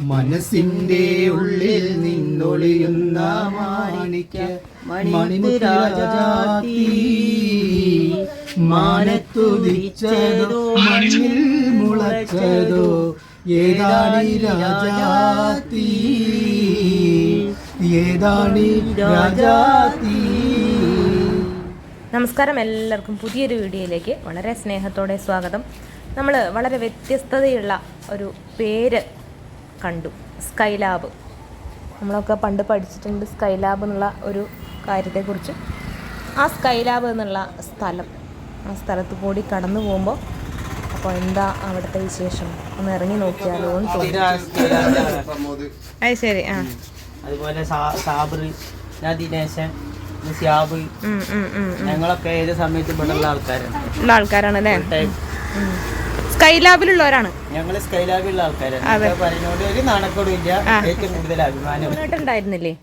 മനസ്സിന്റെ ഉള്ളിൽ നിന്നൊളിയുന്ന മാണിക്യ മണിമുരാജാത്തി മാനത്തുതിച്ചതോ മണ്ണിൽ മുളച്ചതോ ഏതാണി രാജാത്തി ഏതാണി രാജാത്തി നമസ്കാരം എല്ലാവർക്കും പുതിയൊരു വീഡിയോയിലേക്ക്. വളരെ സ്നേഹത്തോടെ സ്വാഗതം. നമ്മൾ വളരെ വ്യത്യസ്തതയുള്ള ഒരു പേര് കണ്ടു. സ്കൈലാബ് നമ്മളൊക്കെ പണ്ട് പഠിച്ചിട്ടുണ്ട് സ്കൈലാബ് എന്നുള്ള ഒരു കാര്യത്തെക്കുറിച്ച്. ആ സ്കൈലാബ് എന്നുള്ള സ്ഥലം ആ സ്ഥലത്ത് കൂടി കടന്നു പോകുമ്പോൾ അപ്പോൾ എന്താ അവിടുത്തെ വിശേഷം? ഒന്ന് ഇറങ്ങി നോക്കിയാലോ എന്ന് തോന്നി അത് ശരി ആ. അതുപോലെ ദിനേശൻ. ഞങ്ങളൊക്കെ ഏത് സമയത്ത് ഇവിടെ ഉള്ള ആൾക്കാരാണ്. ഉള്ള ആൾക്കാരാണ് അല്ലേ? സ്കൈലാബിലുള്ളവരാണ്. ഞങ്ങൾ സ്കൈലാബിലുള്ള ആൾക്കാരാണ്.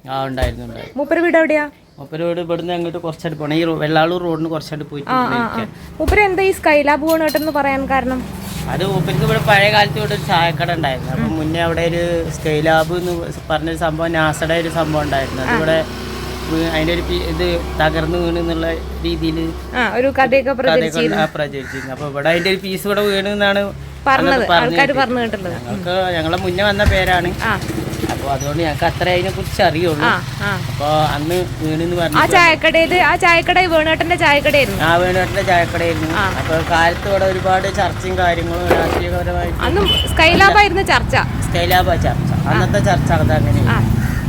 ആ. ഉണ്ടായിരുന്നു മൂപ്പര് വീട് എവിടെയാ? മൂപ്പരോട് ഇവിടുന്ന് അങ്ങോട്ട് കുറച്ചായിട്ട് പോകണം ഈ വെള്ളാളൂർ റോഡിന് കുറച്ചായിട്ട് പോയിട്ട് മൂപ്പര് എന്താ ഈ സ്കൈലാബ് പോകണോട്ടെന്ന് പറയാൻ കാരണം? അത് മൂപ്പർക്ക് ഇവിടെ പഴയ കാലത്ത് ഇവിടെ ഒരു ചായക്കട ഉണ്ടായിരുന്നു. അപ്പം മുന്നേ അവിടെ ഒരു സ്കൈലാബ് എന്ന് പറഞ്ഞൊരു സംഭവം നാസയുടെ ഒരു സംഭവം ഉണ്ടായിരുന്നു. അതിവിടെ അതിന്റെ ഒരു ഇത് തകർന്നു വീണ് എന്നുള്ള രീതിയിൽ ആ ഒരു കഥയൊക്കെ പ്രചരിച്ചു കഥയൊക്കെ ആ പ്രചരിച്ചിരുന്നു. അപ്പൊ ഇവിടെ അതിന്റെ ഒരു പീസ് ഇവിടെ വീണ് എന്നാണ് പറഞ്ഞത്. ആൾക്കാർ പറഞ്ഞു കേട്ടുള്ളത് ഞങ്ങൾക്ക് ഞങ്ങളെ മുന്നേ വന്ന പേരാണ്. അപ്പൊ അതുകൊണ്ട് ഞങ്ങൾക്ക് അത്ര അതിനെ കുറിച്ച് അറിയുള്ളൂ. ആ ആ. അപ്പോൾ അന്ന് വീണെന്ന് ആ പറഞ്ഞു ചായക്കടയിൽ ആ ചായക്കട വേണേട്ടന്റെ ചായക്കടയായിരുന്നു. ആ വേണുവേട്ടന്റെ ചായക്കടയായിരുന്നു. അപ്പോൾ കാലത്ത് ഇവിടെ ഒരുപാട് ചർച്ചയും കാര്യങ്ങളും രാഷ്ട്രീയപരമായിട്ട് അന്നും സ്കൈലാബായിരുന്നു ചർച്ച. സ്കൈലാബ ചർച്ച. അന്നത്തെ ചർച്ച അത് അങ്ങനെ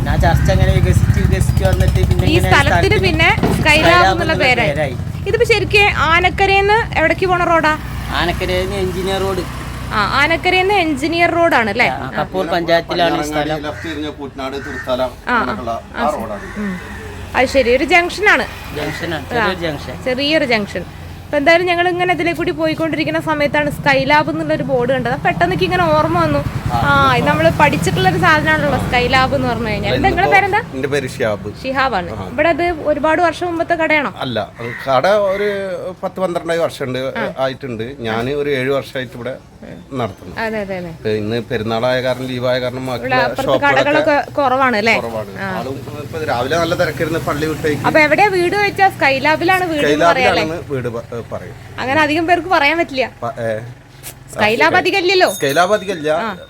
ആ. ആ ചർച്ച അങ്ങനെ വികസിച്ച് വികസിച്ച് വന്നിട്ട് പിന്നെ ഈ ഇങ്ങനെ സ്ഥലത്തിന് പിന്നെ സ്കൈലാബ് എന്നുള്ള എന്നുള്ള പേരായി. പേരായി. ഇതിപ്പോ ശരിക്കും ആനക്കരേന്ന് എവിടേക്ക് പോണ റോഡാ? ആനക്കരയിൽ എഞ്ചിനീയർ റോഡ്. ആ ആനക്കരേന്ന് എഞ്ചിനീയർ റോഡാണ് അല്ലേ? ആ, കപ്പൂർ പഞ്ചായത്തിലാണ് ഈ സ്ഥലം. ലെഫ്റ്റ് തിരിഞ്ഞ കൂറ്റനാട് തീർത്താലം അങ്ങനെയൊക്കെയുള്ള ആ റോഡാണ്. അത് ശരി ഒരു ജംഗ്ഷനാണ്. ജംഗ്ഷനാണ് ചെറിയൊരു ജംഗ്ഷൻ. ചെറിയൊരു ജംഗ്ഷൻ. അപ്പൊ എന്തായാലും ഞങ്ങൾ ഇങ്ങനെ ഇതിലേക്കൂടി കൂടി പോയിക്കൊണ്ടിരിക്കുന്ന സമയത്താണ് സ്കൈലാബ് എന്നുള്ളൊരു ബോർഡ് കണ്ടത്. അപ്പൊ പെട്ടെന്ന് എനിക്ക് ഇങ്ങനെ ഓർമ്മ വന്നു. ആ ഇത് നമ്മൾ പഠിച്ചിട്ടുള്ള ഒരു സാധനമാണല്ലോ സ്കൈലാബ് എന്ന് പറഞ്ഞു കഴിഞ്ഞാൽ. നിങ്ങളുടെ പേരെന്താ? എന്റെ പേര് ഷിഹാബ്. ഷിഹാബാണ്. ഇവിടെ അത് ഒരുപാട് വർഷം മുമ്പത്തെ കടയാണോ? അല്ല കട ഒരു പത്ത് പന്ത്രണ്ടായി വർഷമുണ്ട് ആയിട്ടുണ്ട്. ഞാൻ ഒരു ഏഴ് വർഷമായിട്ട് ഇവിടെ നടത്തുന്നു. അതെ അതെ അതെ. ഇന്ന് പെരുന്നാളായ കാരണം ലീവായ കാരണം കടകളൊക്കെ കുറവാണ് അല്ലേ? കുറവാണ്. രാവിലെ നല്ല തിരക്കിരുന്ന് പള്ളി വിട്ടേക്ക്. അപ്പൊ എവിടെയാ വീട് വെച്ചാ വീട് പറയാല്ലേ? കൈലാബിലാണെന്ന് വീട് ഏ, പറയും. അങ്ങനെ അധികം പേർക്ക് പറയാൻ പറ്റില്ല.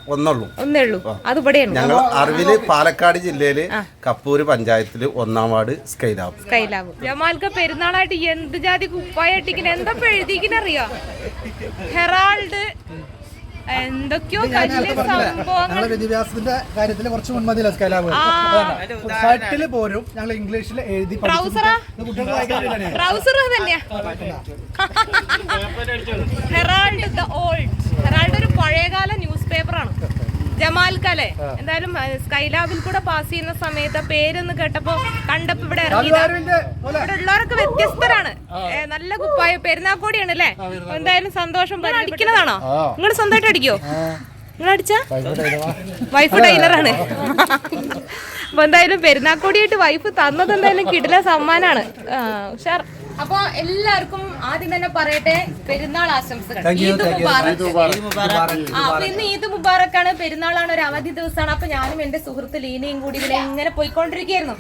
ഒന്നുള്ളൂ ഒന്നേ ഉള്ളൂ അത് ഇവിടെയാണ് ഞങ്ങൾ അറിവിൽ പാലക്കാട് ജില്ലയിൽ കപ്പൂര് പഞ്ചായത്തിൽ ഒന്നാം വാർഡ് സ്കൈലാബ്. സ്കൈലാബ്. ജമാൽക്ക് പെരുന്നാളായിട്ട് എന്ത് ജാതി കുപ്പായിട്ടിങ്ങനെ എന്താ എഴുതിക്കുന്നറിയോ ഹെറാൾഡ് എന്തൊക്കെയോ സംഭവങ്ങൾ. ഞങ്ങളുടെ വിദ്യാഭ്യാസത്തിന്റെ കാര്യത്തിൽ കുറച്ച് മുൻപന്തിയില്ല സ്കൈലാബ്. ഷർട്ടിൽ പോരും. ഞങ്ങൾ ഇംഗ്ലീഷിൽ എഴുതി ട്രൗസറാ. ട്രൗസർ തന്നെയാ. Herald the old. ഹെറാൾഡ് ഒരു പഴയകാല ന്യൂസ് പേപ്പറാണ് ജമാൽക്കലെ എന്തായാലും അഹ് സ്കൈലാബിൽ കൂടെ പാസ് ചെയ്യുന്ന സമയത്ത് ആ പേരൊന്ന് കേട്ടപ്പോ കണ്ടപ്പോ ഇവിടെ ഇവിടെ ഉള്ളവരൊക്കെ വ്യത്യസ്തരാണ്. നല്ല കുപ്പായ പെരുന്നാക്കോടിയാണ് അല്ലേ? എന്തായാലും സന്തോഷം അടിക്കുന്നതാണോ നിങ്ങൾ സ്വന്തമായിട്ട് അടിക്കോ? നിങ്ങൾ അടിച്ച? വൈഫ് ടൈലറാണ്. അപ്പൊ എന്തായാലും പെരുന്നാക്കോടിയായിട്ട് വൈഫ് തന്നത് എന്തായാലും കിടില സമ്മാനാണ്. ഉഷാർ. അപ്പൊ എല്ലാവർക്കും ആദ്യം തന്നെ പറയട്ടെ പെരുന്നാൾ ആശംസകൾ. ഈദ് മുബാറക്. ആ അപ്പൊ ഇന്ന് ഈദ് മുബാറക്കാണ്. പെരുന്നാളാണ് ഒരു അവധി ദിവസമാണ്. അപ്പൊ ഞാനും എന്റെ സുഹൃത്ത് ലീനയും കൂടി ഇവിടെ ഇങ്ങനെ പോയിക്കൊണ്ടിരിക്കുകയായിരുന്നു.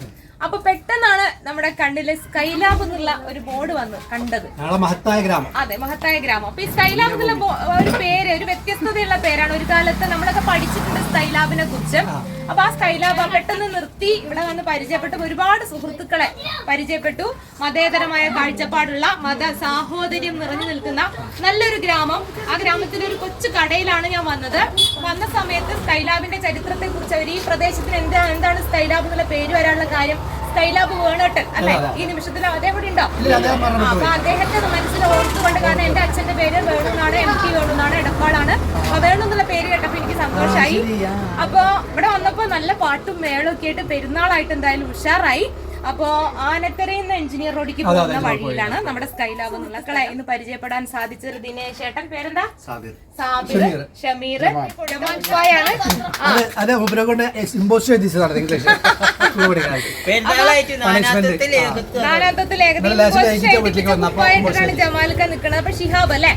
അപ്പൊ പെട്ടെന്നാണ് നമ്മുടെ കണ്ണിൽ സ്കൈലാബ് എന്നുള്ള ഒരു ബോർഡ് വന്ന് കണ്ടത്. മഹത്തായ ഗ്രാമം. അതെ മഹത്തായ ഗ്രാമം. അപ്പൊ ഈ സ്കൈലാബ് എന്നുള്ള ഒരു പേര് ഒരു വ്യത്യസ്തതയുള്ള പേരാണ്. ഒരു കാലത്ത് നമ്മളൊക്കെ പഠിച്ചിട്ടുണ്ട് സ്കൈലാബിനെ കുറിച്ച്. അപ്പൊ ആ സ്കൈലാബ് പെട്ടെന്ന് നിർത്തി വന്ന് പരിചയപ്പെട്ട ഒരുപാട് സുഹൃത്തുക്കളെ പരിചയപ്പെട്ടു. മതേതരമായ കാഴ്ചപ്പാടുള്ള മത സാഹോദര്യം നിറഞ്ഞു നിൽക്കുന്ന നല്ലൊരു ഗ്രാമം. ആ ഗ്രാമത്തിലെ ഒരു കൊച്ചു കടയിലാണ് ഞാൻ വന്നത്. വന്ന സമയത്ത് സ്കൈലാബിന്റെ ചരിത്രത്തെ കുറിച്ച് അവർ ഈ പ്രദേശത്തിന് എന്താ എന്താണ് സ്കൈലാബ് എന്നുള്ള പേര് വരാനുള്ള കാര്യം സ്കൈലാബ് വേണോട്ടൻ അല്ലെ? ഈ നിമിഷത്തിൽ അതേപോലെ ഉണ്ടോ? അപ്പൊ അദ്ദേഹത്തെ മനസ്സിൽ ഓർത്തുകൊണ്ട് കാരണം എന്റെ അച്ഛന്റെ പേര് വേണുന്നാണ് എം ടി വേണുന്നാണ് എടപ്പാളാണ്. അപ്പൊ വേണു എന്നുള്ള പേര് കേട്ടപ്പോ എനിക്ക് സന്തോഷമായി അപ്പൊ ഇവിടെ വന്നപ്പോ നല്ല പാട്ടും മേളും ഒക്കെ ആയിട്ട് പെരുന്നാളായിട്ട് എന്തായാലും ഉഷാറായി. അപ്പോ ആനക്കരയിൽ നിന്ന് എഞ്ചിനീയർ റോഡിക്ക് പോകുന്ന വഴിയിലാണ് നമ്മുടെ സ്കൈലാബ് എന്നുള്ള ക്കളെ ഇന്ന് പരിചയപ്പെടാൻ സാധിച്ചത് ദിനേശ് ഏട്ടൻ. പേരെന്താ? സാബിർ. ഷമീർ. ജമാൽ ഫായാണ് ആ. അതെ ഇമ്പോസ് ഇംഗ്ലീഷ് നാനാത്വത്തിൽ ഏകദേശം നിൽക്കുന്നത് അപ്പൊ ഷിഹാബ് അല്ലേ.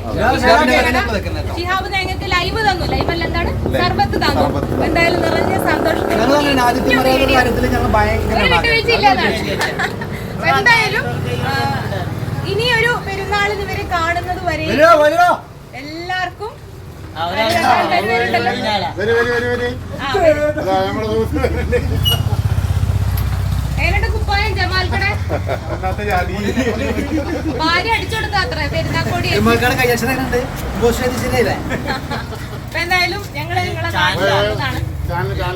ഷിഹാബ് ഞങ്ങൾക്ക് ലൈവ് തന്നു. ലൈവ് എന്താണ്? സർബത്ത് തന്നു. എന്തായാലും നിറഞ്ഞ സന്തോഷം എന്തായാലും ആ, ഇനിയൊരു പെരുന്നാളിന് ഇവരെ കാണുന്നത് വരെ എല്ലാവർക്കും കുപ്പായം ജമാൽക്കടെ. ഭാര്യ അത്ര? പെരുന്നാക്കോടി അപ്പൊ എന്തായാലും ഞങ്ങൾ നിങ്ങളെ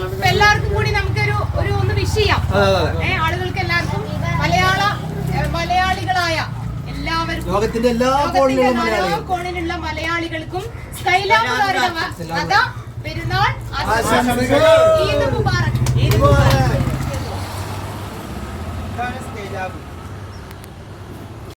അപ്പൊ എല്ലാവർക്കും കൂടി നമുക്കൊരു ഒരു ഒന്ന് വിഷ് ചെയ്യാം. അതെ, അതെ. ആളുകൾക്ക് എല്ലാവർക്കും മലയാള മലയാളികളായ എല്ലാവർക്കും ലോകത്തിന്റെ എല്ലാ കോണിലുള്ള മലയാളികൾക്കും വക പെരുന്നാൾ ആശംസകൾ. ഈദ് മുബാറക്. ഈദ് മുബാറക്.